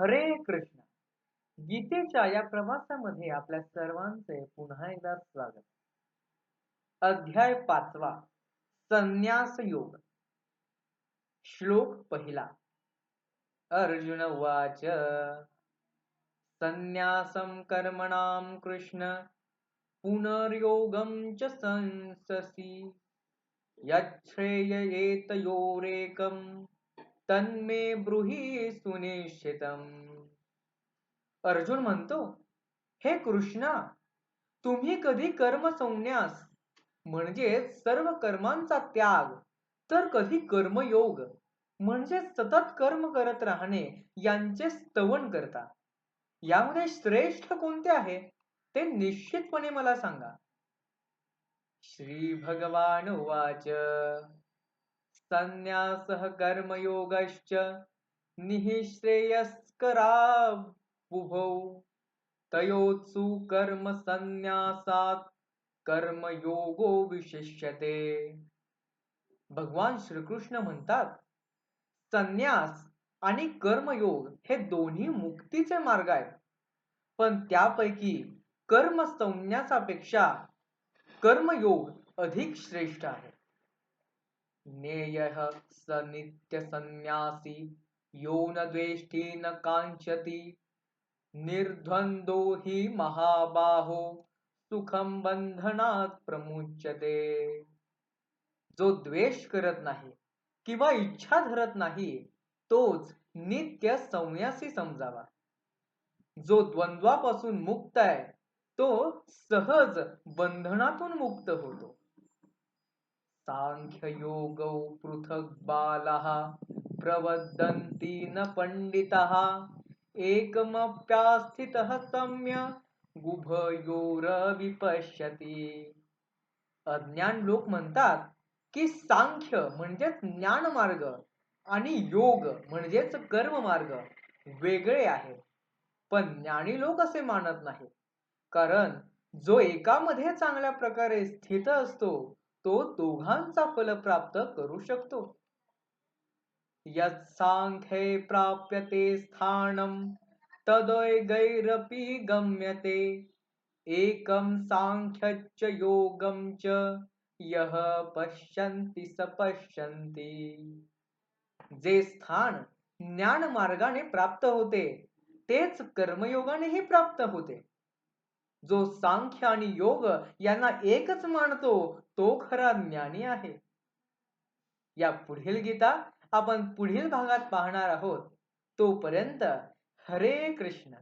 हरे कृष्ण. गीतेच्या या प्रवासामध्ये आपल्या सर्वांचे पुन्हा एकदा स्वागत. अध्याय पाचवा. संन्यास योग श्लोक पहिला. अर्जुन वाच संन्यासं कर्मणां कृष्ण. पुनर्योगं च संससि. यच्छ्रेययेतयोरेकं तन्मे ब्रुही सुनिश्चितम. अर्जुन म्हणतो हे कृष्णा तुम्ही कधी कर्म संन्यास म्हणजे सर्व कर्मांचा त्याग तर कधी कर्मयोग म्हणजे सतत कर्म करत राहणे यांचे स्तवन करता. यामध्ये श्रेष्ठ कोणते आहे ते निश्चितपणे मला सांगा. श्री भगवान वाच संन्यासः कर्मयोगश्च निःश्रेयस्करा उभौ तयोत्सु कर्म संन्यासात कर्मयोगो विशिष्यते। भगवान श्रीकृष्ण म्हणतात संन्यास आणि कर्मयोग हे दोन्ही मुक्तीचे मार्ग आहेत. पण त्यापैकी कर्म संन्यासापेक्षा कर्मयोग अधिक श्रेष्ठ आहे. नेय स नित्य संन्यासी यो न द्वेष्टी न कांक्षती हि महाबाहो सुखम बंधनात प्रमुच्यते। जो द्वेष करत नाही किंवा इच्छा धरत नाही तोच नित्य संन्यासी समजावा. जो द्वंद्वापासून मुक्त आहे तो सहज बंधनातून मुक्त होतो. सांख्य योग पृथक बालः प्रवदन्ति न पंडितः एकमप्यास्थितः सम्य विपश्यती अज्ञान लोक म्हणतात की सांख्य म्हणजेच ज्ञान मार्ग आणि योग म्हणजेच कर्म मार्ग वेगळे आहे पण ज्ञानी लोक असे मानत नाही कारण जो एकामध्ये चांगल्या प्रकारे स्थित असतो तो दोघांचा फल प्राप्त करू शकतो. यत्सांख्ये प्राप्यते स्थानम तदय गैरपी गम्यते एकम सांख्यच योगम च यह पश्यन्ति स पश्यन्ति। जे स्थान ज्ञान मार्गाने प्राप्त होते तेच कर्मयोगानेही प्राप्त होते. जो सांख्य आणि योग यांना एकच मानतो तो खरा ज्ञानी आहे. या पुढील गीता आपण पुढील भागात पाहणार आहोत. तोपर्यंत हरे कृष्ण.